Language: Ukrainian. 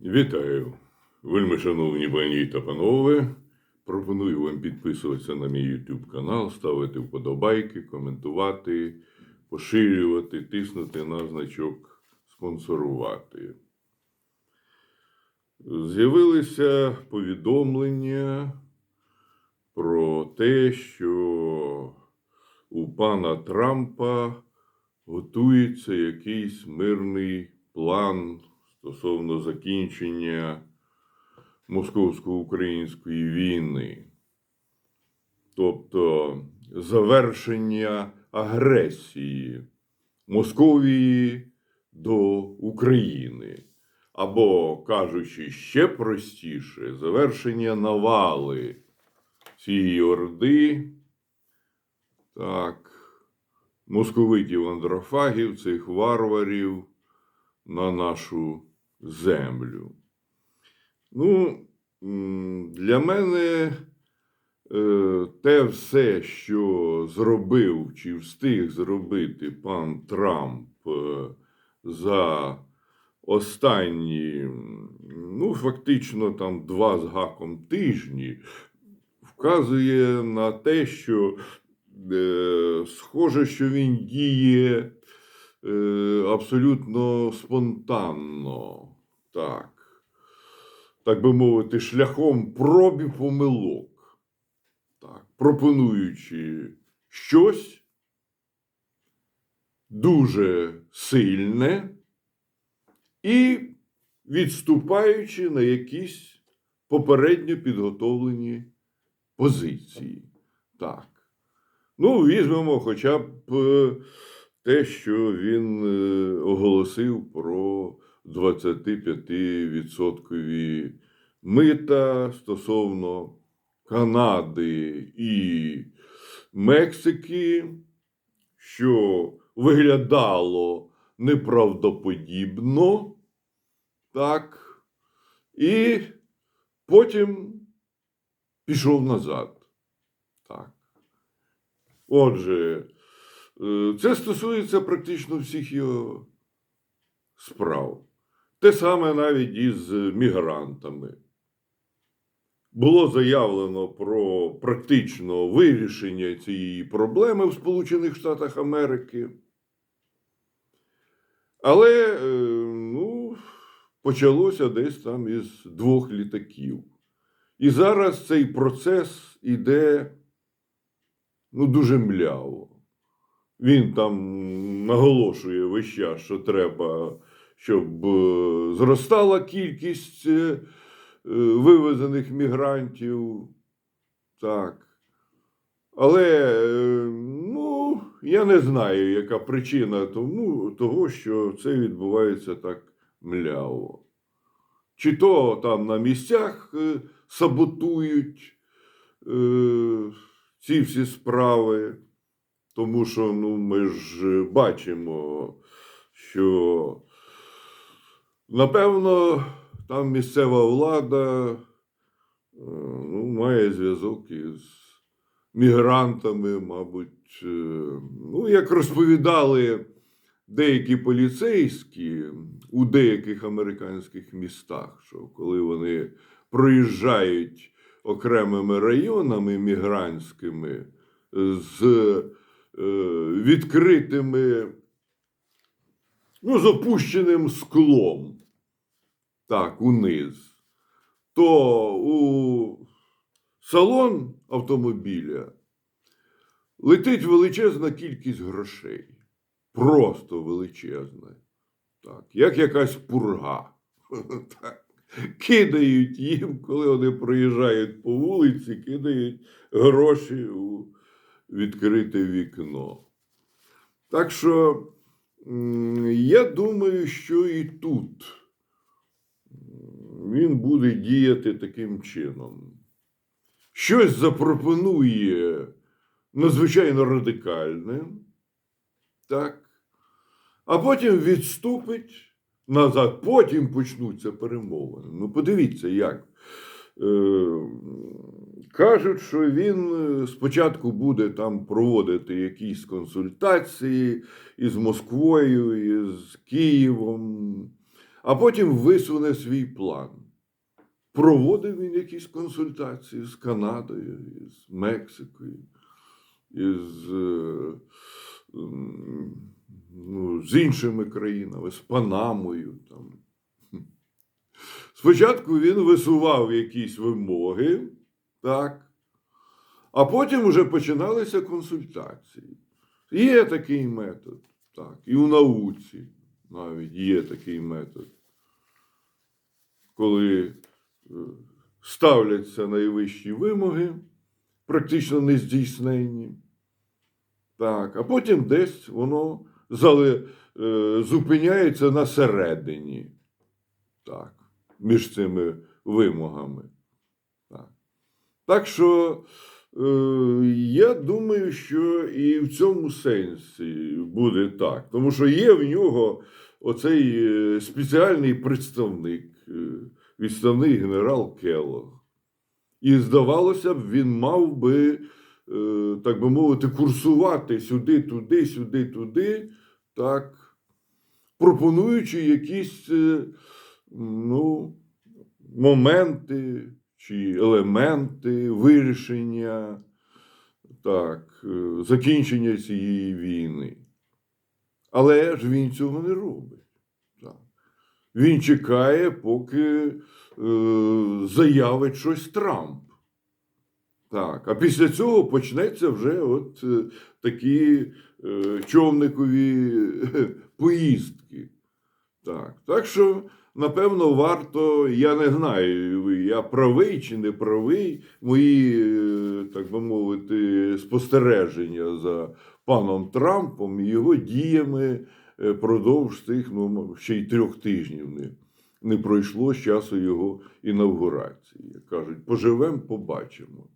Вітаю, вельми шановні пані та панове. Пропоную вам підписуватися на мій YouTube канал, ставити вподобайки, коментувати, поширювати, тиснути на значок спонсорувати. З'явилися повідомлення про те, що у пана Трампа готується якийсь мирний план стосовно закінчення московсько-української війни, тобто завершення агресії Московії до України. Або, кажучи ще простіше, завершення навали цієї орди, так, московитів андрофагів, цих варварів на нашу землю. Ну, для мене е, те все, що зробив чи встиг зробити пан Трамп е, за останні, ну, фактично, там два з гаком тижні, вказує на те, що е, схоже, що він діє абсолютно спонтанно, так. Так би мовити, шляхом проб і помилок, так, пропонуючи щось дуже сильне і відступаючи на якісь попередньо підготовлені позиції. Так. Ну, візьмемо хоча б е, те, що він е, оголосив про 25% мита стосовно Канади і Мексики, що виглядало неправдоподібно, так, і потім пішов назад. Так. Отже, це стосується практично всіх його справ. Те саме навіть із мігрантами. Було заявлено про практично вирішення цієї проблеми в Сполучених Штатах Америки. Але е, ну, почалося десь там із двох літаків. І зараз цей процес іде ну, дуже мляво. Він там наголошує весь що треба, щоб е, зростала кількість е, е, вивезених мігрантів. Так. Але ну, я не знаю, яка причина тому, того, що це відбувається так мляво. Чи то там на місцях саботують е, ці всі справи, тому що ну, ми ж бачимо, що напевно там місцева влада е, ну, має зв'язок із мігрантами, мабуть, е, ну, як розповідали деякі поліцейські у деяких американських містах, що коли вони проїжджають окремими районами мігрантськими з відкритими, ну, з склом, так, униз, то у салон автомобіля летить величезна кількість грошей. Просто величезна. Так, як якась пурга. Кидають їм, коли вони проїжджають по вулиці, кидають гроші у відкрите вікно. Так що я думаю, що і тут він буде діяти таким чином. Щось запропонує надзвичайно радикальне, так, а потім відступить назад, потім почнуться перемовини. Ну, подивіться, як. Е, кажуть, що він е, спочатку буде там проводити якісь консультації із Москвою, із Києвом, а потім висуне свій план. Проводив він якісь консультації з Канадою, з Мексикою, із, е, ну, з іншими країнами, з Панамою. Там. Спочатку він висував якісь вимоги, так, а потім вже починалися консультації. Є такий метод, так, і у науці навіть є такий метод, коли е, ставляться найвищі вимоги, практично нездійсненні. Так, а потім десь воно зале, е, зупиняється на середині. Так, між цими вимогами. Так, так що е, я думаю, що і в цьому сенсі буде так. Тому що є в нього оцей е, спеціальний представник, е, відставний генерал Келлог. І здавалося б, він мав би, е, так би мовити, курсувати сюди, туди, сюди, туди, так, пропонуючи якісь ну, моменти чи елементи вирішення, так, е, закінчення цієї війни. Але ж він цього не робить. Так. Він чекає, поки е, заявить щось Трамп. Так, а після цього почнеться вже от е, такі е, човникові е, поїздки. Так, так що, напевно, варто, я не знаю, я правий чи не правий, мої, е, так би мовити, спостереження за паном Трампом і його діями е, продовж тих, ну, ще й трьох тижнів не, не пройшло з часу його інавгурації. Кажуть, поживемо, побачимо.